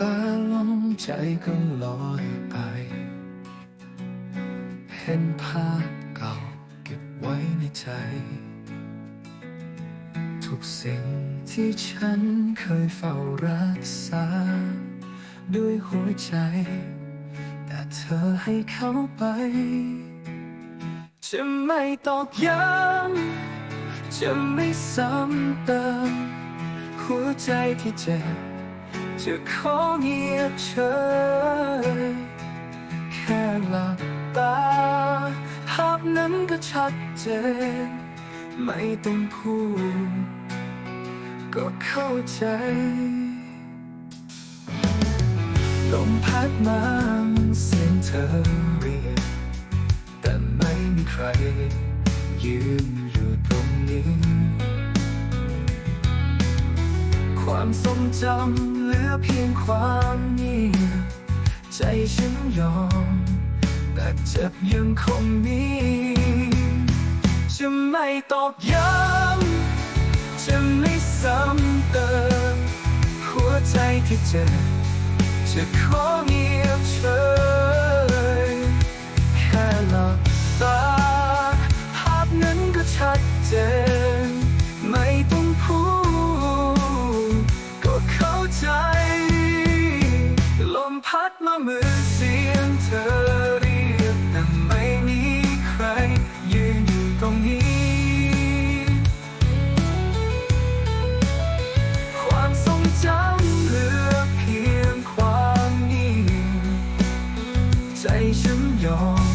ตาลงใจก็ลอยไป เห็นภาพเก่าเก็บไว้ในใจ ทุกสิ่งที่ฉันเคยเฝ้ารักษา ด้วยหัวใจ แต่เธอให้เขาไป จะไม่ตอกย้ำจะไม่ซ้ำเติมหัวใจที่เจ็บ จะขอเงียบเฉยแค่หลับตาภาพนั้นก็ชัดเจน ไม่ต้องพูดก็เข้าใจลมพัดมาเสียงเธอเรียกแต่ไม่มีใครยืนอยู่ตรงนี้ ความทรงจำเหลือเพียงความเงียบใจฉันยอม แต่เจ็บยังคงมีจะไม่ตอกย้ำจะไม่ซ้ำเติม หัวใจที่เจ็บจะขอเงียบเฉย ใจ ลมพัดมามือเสียงเธอเรียกแต่ไม่มีใคร ยืนอยู่ตรงนี้ ความทรงจำเหลือเพียงความเงียบใจฉันยอม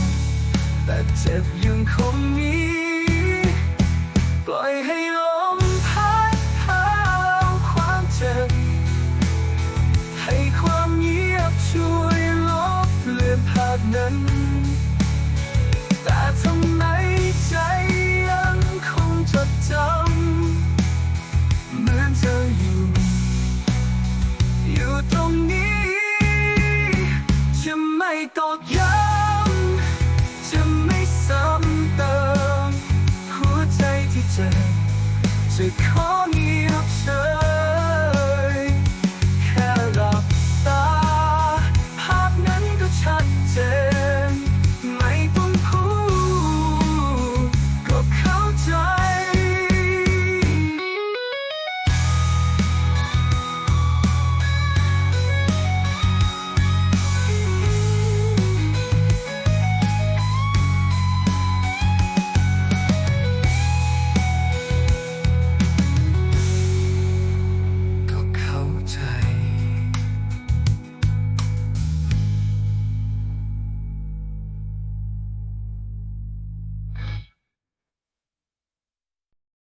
แต่เจ็บยังคงมี ปล่อยให้ นั้น